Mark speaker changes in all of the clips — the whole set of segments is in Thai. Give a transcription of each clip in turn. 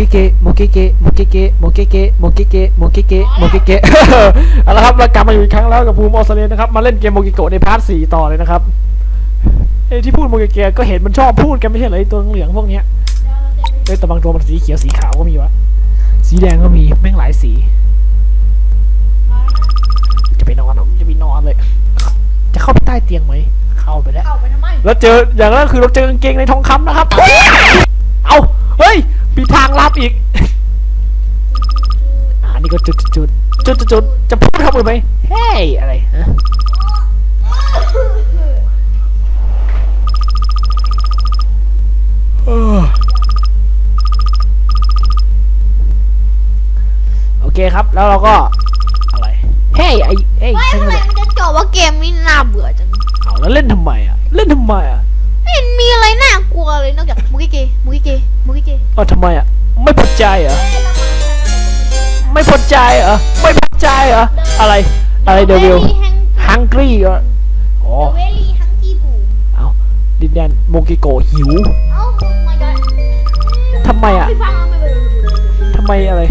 Speaker 1: กิเกะโมกิเกะโมกิเกะโมกิเกะโมกิเกะโมกิเกะโมกิเกะเอาละครับเรากลับมาอยู่อีกครั้งแล้วกับภูมิออสเตรเลียนะครับมาเล่นเกมโมกิโกะในพาร์ทสี่ต่อเลยนะครับไอ้ที่พูดโมกิเกะก็เห็นมันชอบพูดกันไม่ใช่เหรอไอ้ตัวเหลืองพวกเนี้ยเอ้ยแต่บางตัวมันสีเขียวสีขาวก็มีวะสีแดงก็มีแม่งหลายสี จะไปนอนเหรอจะไปนอนเลย จะเข้าไปใต้เตียงไหมเข้าไปแล้ว
Speaker 2: เข้าไปทำไม
Speaker 1: แล้วเจออย่างแรกคือเราเจอกางเกงในทองคำนะครับ เอาเฮ้ย มีทางลับอีก อันนี้ก็จุดจุดจุดจุดจุดจะพูดคำอื่นไหมเฮ้ยอะไรฮะเออโอเคครับ แล้วเราก็อะไร เฮ้ยไอเฮ้ย
Speaker 2: เฮ้ย
Speaker 1: ใช่
Speaker 2: ทำ
Speaker 1: ไห
Speaker 2: ไม
Speaker 1: ม
Speaker 2: มันจะจบว่าเกมนี้น่าเบื่อจัง
Speaker 1: เอาแล้วเล่นทำไมอะ เล่นทำไมอะ
Speaker 2: ไม่เห็นมีอะไรน่ากลัวเลยนอกจากมุกิเกมุกิเกมุกิเก
Speaker 1: เออทำไมอะ ไม่พอใจเหรอ ไม่พอใจเหรอ ไม่พอใจเหรอ อะไร อะไรเดวิลฮังกี้เหรออ๋อ
Speaker 2: เวลี่ฮังกี้บู
Speaker 1: เอาดินแดนโมกิโกะหิว
Speaker 2: เอ้ามาย้อน
Speaker 1: ทำไมอะ
Speaker 2: ไม่ฟังไม่ไป
Speaker 1: ทำไมอะไร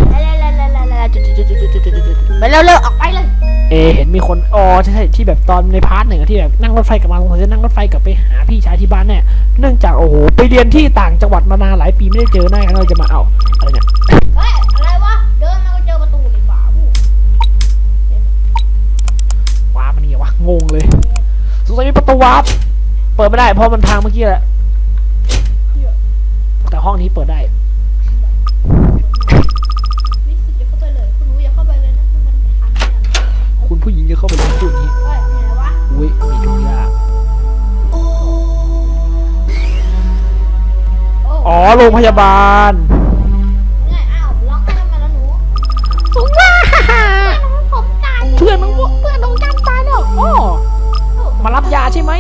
Speaker 2: ไปเร็วๆออกไปเลย
Speaker 1: เอเห็นมีคนอ๋อใช่ใช่ที่แบบตอนในพาร์ทหนึ่งที่แบบนั่งรถไฟกลับมาผมจะนั่งรถไฟกลับไปหาพี่ชายที่บ้านเนี่ยเนื่องจากโอ้โหไปเรียนที่ต่างจังหวัดมานานหลายปีไม่ได้เจอหน้ากันเราจะมาเอาอะไรเนี่ย
Speaker 2: เฮ้ยอะไรวะเดินมาก็เจอประตูเลยบ้าผู้
Speaker 1: ว้ามันนี่วะงงเลยสงสัยมีประตูวาร์ปเปิดไม่ได้เพราะมันทางเมื่อกี้แหละแต่ห้องนี้เปิดได้
Speaker 2: คุณ
Speaker 1: ผู้หญิงจะเข้าไปในพูดนี้
Speaker 2: เฮ้ยไหนวะ
Speaker 1: อุ้ยมีทุกอย่าง
Speaker 2: โอ้
Speaker 1: อ๋อโรงพยาบาล
Speaker 2: ไงอ้าวล็อกทำไมแล้วหนู
Speaker 1: ว้า
Speaker 2: ผมตาย
Speaker 1: เพื่อนน้องเพื่อนน้องจำตายแล้วอ๋อมารับยาใช่ไหม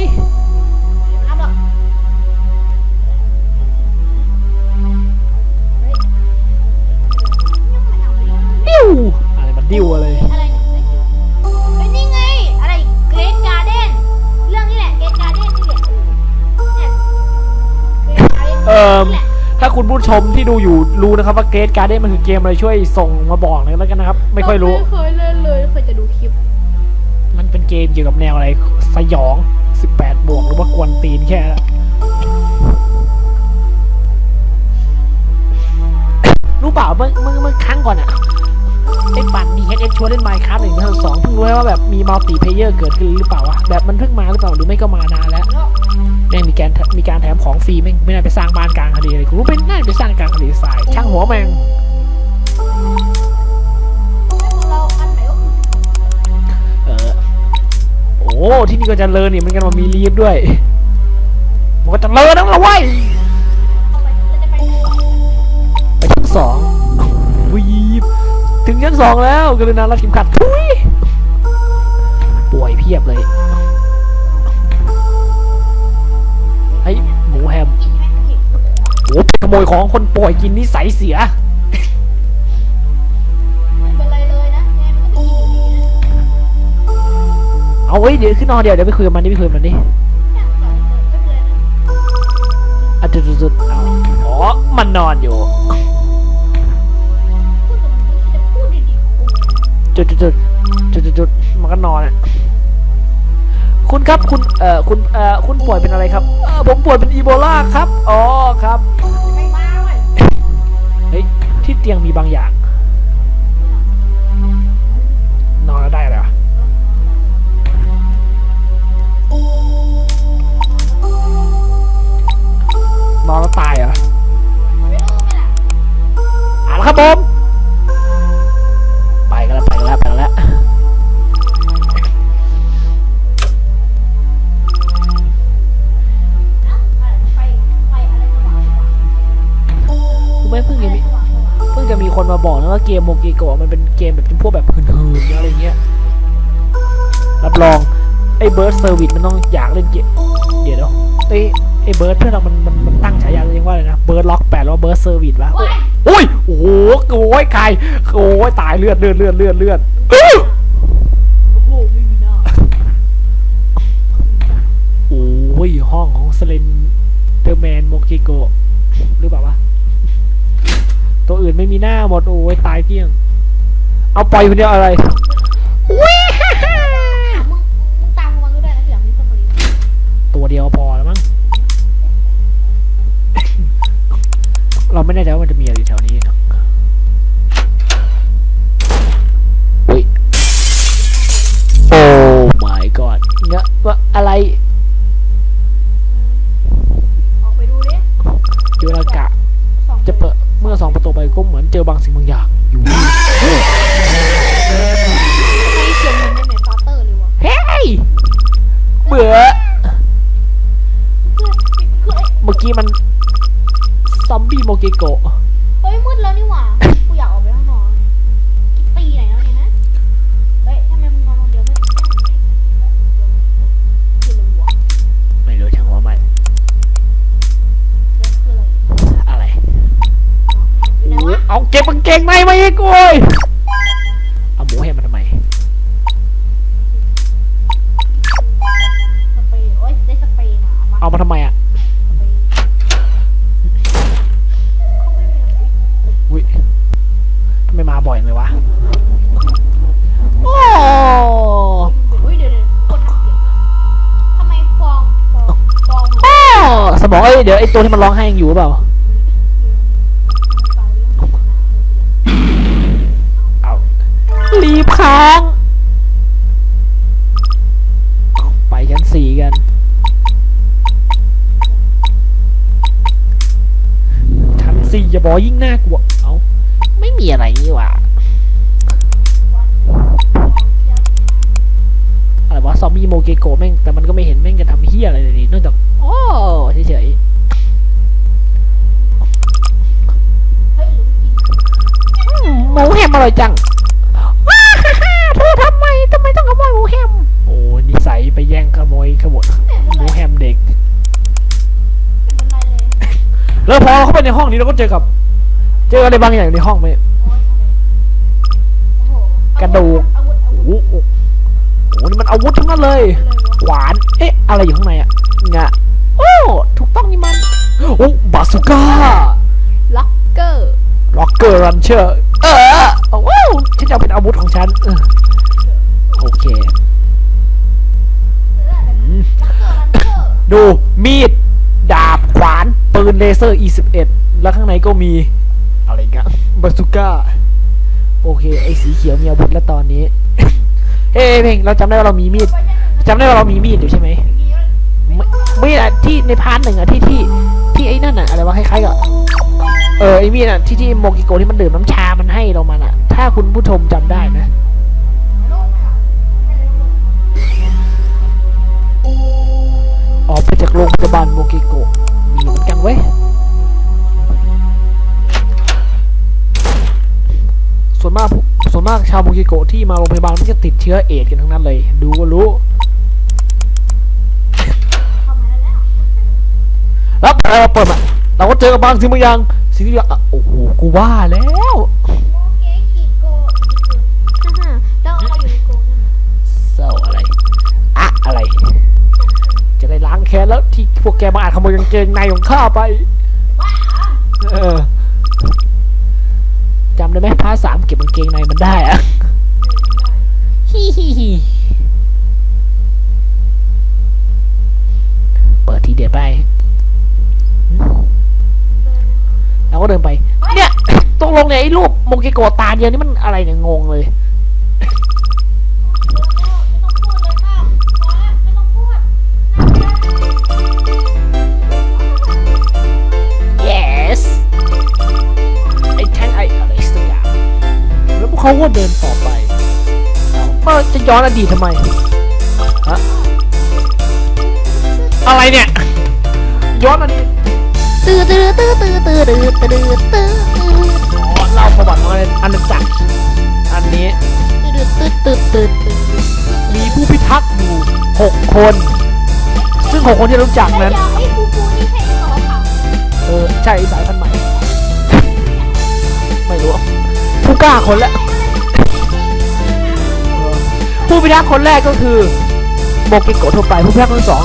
Speaker 1: ชมที่ดูอยู่รู้นะครับว่าเกรดการ์เด้นมันคือเกมอะไรช่วยส่งมาบอกหน่อยแล้วกันนะครับ ไม่ค่อยรู้
Speaker 2: ไม่เคยเล่นเลยเคยจะดูคลิป
Speaker 1: มันเป็นเกมเกี่ยวกับแนวอะไรสยอง 18 บวกหรือว่ากวนตีนแค่นั้นรู้เปล่าเมื่อเมื่อเมื่อครั้งก่อนอะไอ้ปั่น DHX ชวนเล่น Minecraft หนึ่งพันสองเพิ่งรู้ว่าแบบมีมัลติเพเยอร์เกิดขึ้นหรือเปล่าวะแบบมันเพิ่งมาหรือเปล่าหรือไม่ก็มานานแล้ว
Speaker 2: แม่
Speaker 1: งมีการมีการแถมของฟรีแม่งไม่น่าไปสร้างบ้านกลางทะเลเลยกูรู้เป็นน่าไปสร้างกลางทะเลทรายช่างหัวแมง
Speaker 2: ของเออ
Speaker 1: โอ้ที่นี่ก็จะเลินนี่มันกันมามีลีฟด้วยมันก็จะเลินนั่นละเว้ย
Speaker 2: เข้าไปเราไหน
Speaker 1: ไปชั้นสองวีบถึงชั้นสองแล้วกรุณารัดเข็มขัดทุยป่วยเพียบเลย โอ้ไปขโมยของคนป่วยกินนิสัยเสีย
Speaker 2: ไม่เป็นไรเลยนะแม่มันก็จะกินอยู่ดีนะ
Speaker 1: เอาเว้ยเดี๋ยวขึ้นนอนเดี๋ยวเดี๋ยวไปคุยกับมันดิไปคุยกับมันดิ
Speaker 2: เนี่ยก่อนเดินไม่เป็นไรนะ
Speaker 1: อะจุดๆๆเอาอ๋อมันนอนอยู่
Speaker 2: พูดกับมึงจะพูดดีๆกู
Speaker 1: จุดจุดจุดจุดจุดจุดมันก็นอนอะคุณครับคุณเอ่อคุณเอ่อคุณป่วยเป็นอะไรครับเออผมป่วยเป็นอีโบลาครับอ๋อครับ
Speaker 2: ยั
Speaker 1: งมีบางอย่าง
Speaker 2: มา
Speaker 1: บ
Speaker 2: อ
Speaker 1: กนะว่าเกมโมกิโกะมันเป็นเกมแบบเป็นพวกแบบหืนๆอะไรเงี้ย รับรอง ไอ้เบิร์ดเซอร์วิสมันต้องอยากเล่นเกม เดี๋ยวเดี๋ยวไอ้ไอ้เบิร์ดเพื่อนเรามันมันมันตั้งฉายาตัวเองว่าอะไรนะ เบิร์ดล็อกแปดแล้วเบิร์ดเซอร์วิสวะ
Speaker 2: โอ้ย
Speaker 1: โอ้ยโอ้โหโอ้ยใครโอ้ยตายเลือดเลือดเลือดเลือดเลือดอื้อ
Speaker 2: โอ้โหไม่มีหน้า
Speaker 1: โอ้ยห้องของสเลนเดอร์แมนโมกิโกะหรือเปล่าวะ ตัวอื่นไม่มีหน้าหมดโอ้ยตายเกลี้ยง เอาปล่อยคนเดียวอะไรวิฮ่าฮ่า
Speaker 2: อะมึงมึงตามกูมาก็ได้นะเดี๋ยวมีสตอรี่
Speaker 1: ตัวเดียวพอแล้วมั้ง เราไม่แน่ใจว่ามันจะมีอะไรอยู่แถวนี้อุ้ย โอ้ my god เงี้ยว่าอะไร
Speaker 2: ออกไปดูดิ
Speaker 1: ยูรากะ
Speaker 2: สอง
Speaker 1: ประตูไปก็เหมือนเจอบางสิ่งบางอย่างอยู่
Speaker 2: ใครเขียนมันในเมทฟาเตอร์เลยวะ
Speaker 1: เฮ้ยเบื่อ
Speaker 2: เพื่อนคือไอ้
Speaker 1: เมื่อกี้มันซอมบี้โมเกโกะ
Speaker 2: ก็
Speaker 1: บกางเกงในมาอีกโว้ยเอาหมูให้มันทำไม
Speaker 2: สเปรย์โอ๊ยได้สเปรย์มาเอามา
Speaker 1: เอามาทำไมอะ
Speaker 2: สเปรย์เขาไม่มีอะไร
Speaker 1: อุ้ยทำไมมาบ่อยเลยวะโอ้
Speaker 2: เฮ้ยเดี๋ยวเดี๋ยวคนน่าเกลียดทำไมฟองฟองฟองมัน
Speaker 1: โอ้สมองเอ้ยเดี๋ยวไอตัวที่มันร้องไห้ยังอยู่หรือเปล่าเอา รีบค้าง ไปชั้นสี่กัน ชั้นสี่อย่าบอกยิ่งน่ากลัว เอาไม่มีอะไรนี่หว่าอะไรวะซอมบี้โมเกโกแม่ง แต่มันก็ไม่เห็นแม่งจะทำเฮียอะไรเลยนี่นอกจากโอ้เฉยๆหมูแฮมอร่อยจัง ขโมยขบวนหมูแฮมเด็ก
Speaker 2: เป็นไรเลย
Speaker 1: แล้วพอเข้าไปในห้องนี้เราก็เจอกับ เจออะไรบางอย่างในห้องไหม
Speaker 2: โอ๊ยอะไรโอ้โห
Speaker 1: กระดูก
Speaker 2: อาวุธอาวุธ
Speaker 1: โอ้โหโอ้โหนี่มันอาวุธทั้งนั้นเลย
Speaker 2: อะไรวะ
Speaker 1: ขวาน เอ๊ะ อะไรอยู่ข้างในอะงะโอ้ ถูกต้องนี่มัน โอ้บาสุก้า
Speaker 2: ล็อกเกอร์
Speaker 1: ล็อกเกอร์รันเชอร์ เออโอ้โหฉันจะเอาเป็นอาวุธของฉันเออโอเค ดูมีด ดาบขวาน ปืนเลเซอร์ E11 แล้วข้างในก็มี อะไรกันบาสุก้า โอเค ไอ้สีเขียวมีอาวุธแล้วตอนนี้ เฮ้ยเพลงเราจำได้ว่าเรามีมีดจำได้ว่าเรามีมีดอยู่ใช่ไหมไม่ไม่อะที่ในพาร์ทหนึ่งอะที่ที่ที่ไอ้นั่นอะอะไรวะคล้ายๆกับเออไอ้มีดอะที่ที่โมกิโกะที่มันดื่มน้ำชามันให้เรามันอะถ้าคุณผู้ชมจำได้นะ ชาวโมกิโกะที่มาโรงพยาบาลมันจะติดเชื้อเอดกันทั้งนั้นเลย ดูก็รู้แล้วพอเราเปิดมาเราก็เจอกับบางสิ่งบางอย่างสิ่งที่อะโอ้โหกูว่าแล้ว
Speaker 2: แล้วอะไรอะ
Speaker 1: เศร้าอะไรอะอะไร จะได้ล้างแค้นแล้วที่พวกแกมาอาจขโมยกางเกงในของข้าไป หมพาร์ทสามเก็บกางเกงในมันได้อะฮิฮิฮิเปิดทีเดียวไปหืมเราก็เดินไป เนี่ยตรงลงเนี่ยไอ้รูปโมเกโกะตาเดียวนี่มันอะไรเนี่ยงงเลย
Speaker 2: เขา
Speaker 1: ก็เดินต่อไปเอาเออจะย้อนอดีตทำไมฮะอะไรเนี่ย ย้อนอดีต
Speaker 3: ตื้อตื้อตื้อตื้อตื้อตื้อตื้อตื้อตื้อ
Speaker 1: อ๋อเล่าประวัติของอาณาจักรอันนี้
Speaker 3: ตื้อตื้อตื้อตื้อตื้อ
Speaker 1: มีผู้พิทักษ์อยู่หกคน ซึ่งหกคนที่รู้จักนั้น
Speaker 2: เดี๋ยวไอ้ฟูฟูนี่ใช่เหรอครับ
Speaker 1: เออใช่สายพันธุ์ใหม่ ไม่รู้ผู้กล้าคนแรกเออ ผู้พิทักษ์คนแรกก็คือโมกิโกะทั่วไปผู้พิทักษ์คนที่สอง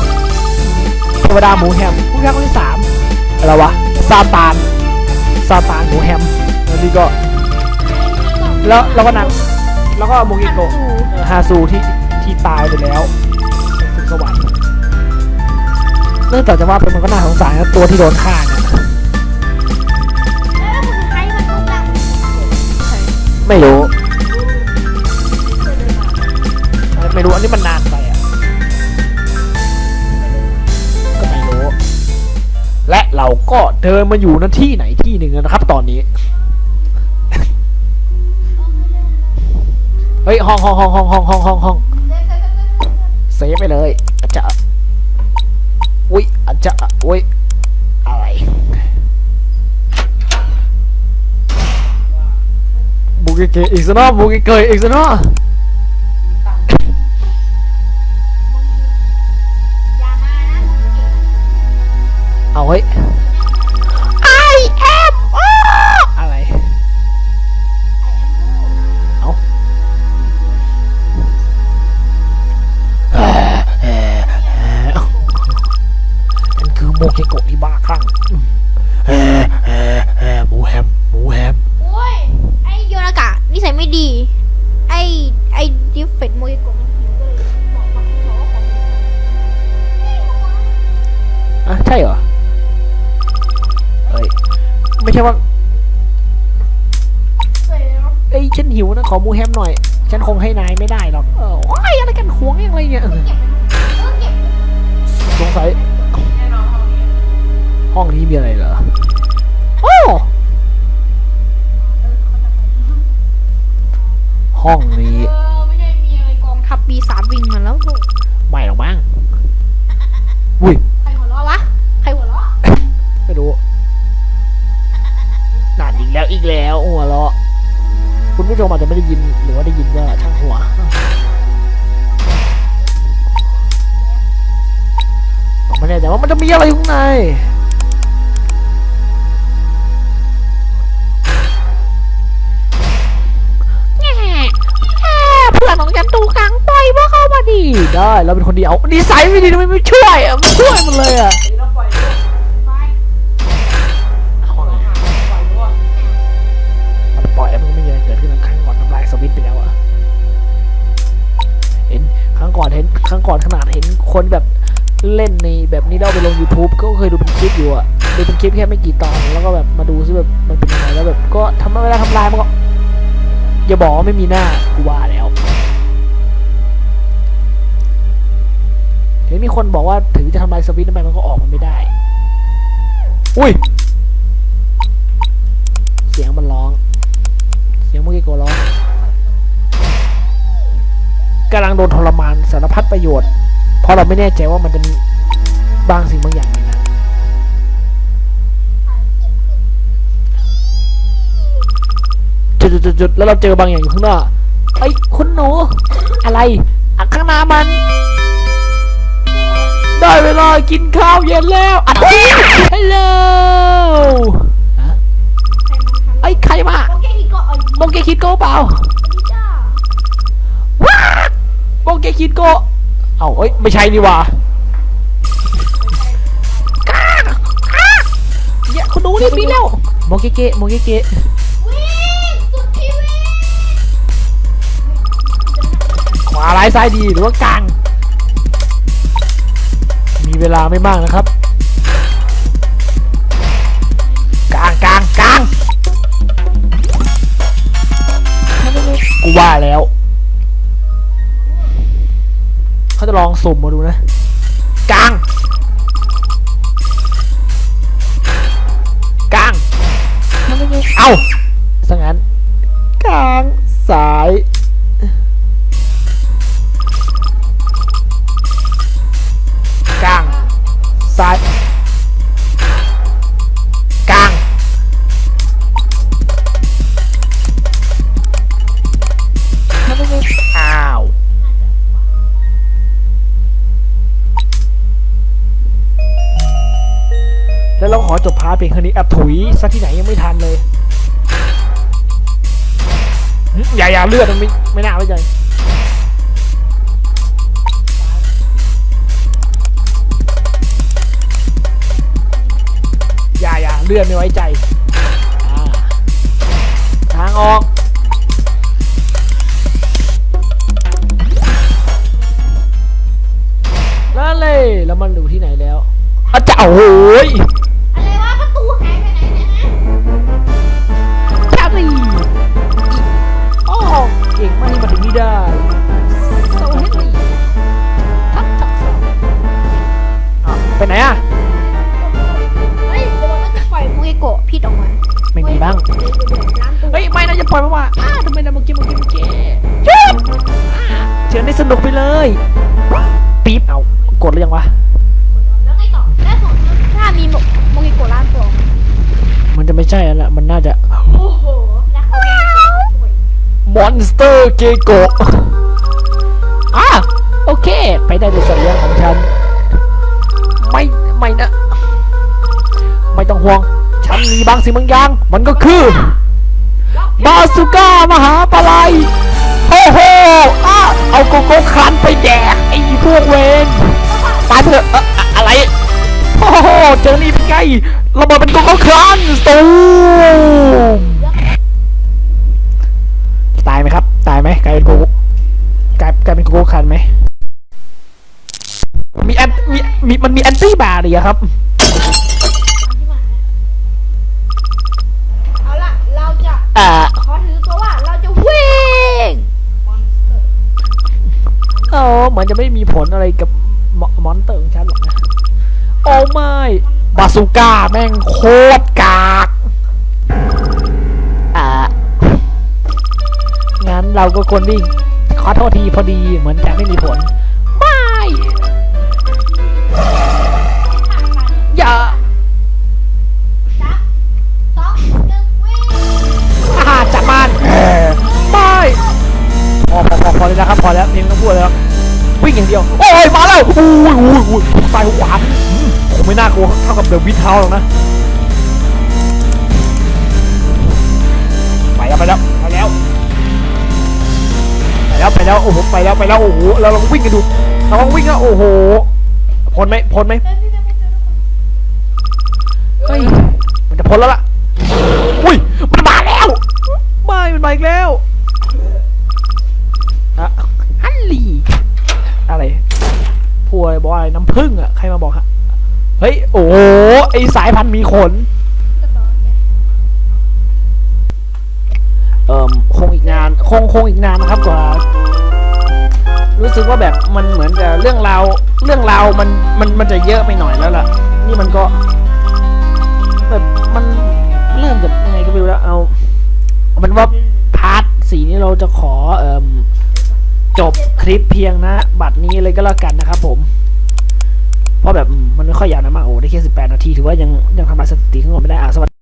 Speaker 1: เทวดาหมูแฮมผู้พิทักษ์คนที่สามอะไรวะซาตานซาตานหมูแฮมอันนี่ก็แล้วแล้วก็นางแล้วก็โมกิโกะเอ่อฮาซูที่ที่ตายไปแล้วสุขสวรรค์เนื่องจากจะว่าเป็นมันก็น่าสงสารนะตัวที่โดนฆ่าเนี่ย
Speaker 2: แล้วคุณใครมันรูปร่างใคร
Speaker 1: ไม่รู้ ไม่รู้ อันนี้มันนานไปอะ ก็ไม่รู้ และเราก็เดินมาอยู่ณที่ไหนที่หนึ่งนะครับ ตอนนี้ เฮ้ยห้องห้องห้องห้องห้องห้องห้องห้อง
Speaker 2: เซ
Speaker 1: ฟไปเลยอาจจะอุ้ยอาจจะอุ้ยอะไรบุกิเกะอีกซะเนาะบุกิเกะอีกซะเนาะ
Speaker 2: เอา
Speaker 1: เฮ้ย ห้
Speaker 2: องนี้ห้
Speaker 1: องนี้มีอะไรเหรอ โอ้
Speaker 2: เออเขาทำอะไร
Speaker 1: ห้องนี้
Speaker 2: เออไม่ใช่มีอะไรกองทัพปีศาจวิ่งมาแล้วโถ่
Speaker 1: ไม่หรอกมั้งอุ้ย
Speaker 2: ใครหัวเราะวะใครหัวเราะ
Speaker 1: ไม่รู้นานอีกแล้วอีกแล้วหัวเราะคุณผู้ชมอาจจะไม่ได้ยินหรือว่าได้ยินก็ช่างหัวผมไม่แน่ใจว่ามันจะมีอะไรข้างใน ได้เราเป็นคนดีเอาดีไซน์ไม่ดีทำไมไม่ช่วยอะไม่ช่วยมันเลยอะ
Speaker 2: ป
Speaker 1: เอาไงมันปล่อยมันก็ไม่มีอะไรเกิดขึ้นครั้งก่อนทำลายสวิตไปแล้วอะเห็นครั้งก่อนเห็นครั้งก่อนขนาดเห็นคนแบบเล่นในแบบนี้แล้วเอาไปลง YouTube ก็เคยดูเป็นคลิปอยู่อะดูเป็นคลิปแค่ไม่กี่ตอนแล้วก็แบบมาดูซิแบบมันเป็นยังไงแล้วแบบก็ทำเวลาทำลายมันก็อย่าบอกว่าไม่มีหน้ากูว่าแล้ว มีคนบอกว่าถึงจะทำลายสวิตช์ทำไมมันก็ออกมาไม่ได้ อุ้ย เสียงมันร้อง เสียงเมื่อกี้โกร้องกำลังโดนทรมานสารพัดประโยชน์ เพราะเราไม่แน่ใจว่ามันจะมีบางสิ่งบางอย่างในนั้นจุดจุดจุดๆๆๆแล้วเราเจอบางอย่างอยู่ข้างหน้าไอ้ยคุณหนู อะไรอะข้างหน้ามัน ได้เวลากินข้าวเย็นแล้วอะฮัลโหลฮะ
Speaker 2: ใครมันทำ
Speaker 1: ไอ้ยใครมา
Speaker 2: โอเคอีกก็เอ้ย
Speaker 1: โมเกคิดโกเปล่า
Speaker 2: ดีจ้า
Speaker 1: ว้าโมเกคิดโกเอ้าเอ้ยไม่ใช่นี่หว่าก้าก้าเนี่ยคุณหนูนี่ปีนแล้วโมเกเกะโมเกเกะ
Speaker 2: วิ่งสุดชีวิต
Speaker 1: ขวาร้ายซ้ายดีหรือว่ากลาง มีเวลาไม่มากนะครับกลางกลางกลางกูว่าแล้ว เขาจะลองสุ่มมาดูนะกลางกลาง เอ้าสังงั้นกลางสาย ซ้าย กลาง อ้าว แล้วเราขอจบพาร์ทเพียงแค่นี้อะถุยซะที่ไหนยังไม่ทันเลยหึอย่าอย่าเลือดมันไม่ไม่น่าไว้ใจ เลือดไม่ไว้ใจอ่าออกแล้วเลยแล้วมันอยู่ที่ไหนแล้วอาจาโอ้ย
Speaker 2: ไม
Speaker 1: นะ
Speaker 2: เมื่อกี้เมื่
Speaker 1: อกี้เมื่อกี้หยุดอ่าเชิญได้สนุกไปเลยปี๊บเอากดหรือยังวะ
Speaker 2: แล้วไงต่อแล้วสมมติถ้ามีมูเกโกะล้านตัว
Speaker 1: มันจะไม่ใช่แล้วล่ะมันน่าจะ
Speaker 2: โอ้โหแล้วเขาไม่ได้สวย
Speaker 1: มอนสเตอร์เกโกะอะโอเค ไปได้ในสัญญาณของฉัน ไม่ ไม่นะ ไม่ต้องห่วง ฉันมีบางสิ่งบางอย่าง มันก็คือ บาสุก้ามหาปลายโอ้โหอะเอาโกโก้ครันไปแดกไอ้พวกเวนตายไปเถอะอะไรโอ้โหเจอนี่เป็นไงระเบิดเป็นโกโก้ครันตูมตายไหมครับ ตายไหมกลายเป็นโกโก้กลายกลายเป็นโกโก้ครันไหมมีแอนมีมีมันมีแอนตี้บาร์เลยครับ มือนจะไม่มีผลอะไรกับมอมอนเตอร์ของฉันหรอกนะ โอ้ไม่บาซูก้าแม่งโคตรกากอ่างั้นเราก็ควรวิ่ง ขอโทษทีพอดีเหมือนจะไม่มีผล ไม่ อย่า
Speaker 2: สามสองหนึ่งวิ่ง
Speaker 1: อาจับมันเออไม่ พอพอพอพอเลยนะครับ พอแล้วเพลงต้องพูดแล้ว วิ่งอย่างเดียว โอ้ยมาแล้วอุ้ยอุ้ยอุ้ยตายหวานอืมคงไม่น่ากลัวเท่ากับเดอะวิทเท้าหรอกนะไปแล้วไปแล้วไปแล้วไปแล้วไปแล้วโอ้โหไปแล้วไปแล้วโอ้โหเราลองวิ่งกันดูเราลองวิ่งนะโอ้โหพ้นไหมพ้นไหมเฮ้ยมันจะพ้นแล้วล่ะอุ้ยมันมาแล้วไม่มันมาอีกแล้ว พูดอะไรบอกอะไรน้ำผึ้งอะใครมาบอกฮะเฮ้ยโอ้โหไอสายพันธุ์มีขนเอ่อคงอีกนานคงคงอีกนานนะครับกว่า รู้สึกว่าแบบมันเหมือนจะเรื่องราวเรื่องราวมันมันมันจะเยอะไปหน่อยแล้วล่ะ นี่มันก็แบบมันเริ่มจากยังไงก็ไม่รู้แล้วเอาเอาเป็นว่าพาร์ทสีนี้เราจะขอเอ่ม จบคลิปเพียงนะ บัตรนี้เลยก็แล้วกันนะครับผมเพราะแบบมมันไม่ค่อยยาวนะมากโอ้ได้แค่สิบแปดนาทีถือว่ายังยังทำลายสถิติข้างบนไม่ได้อะสวัสดี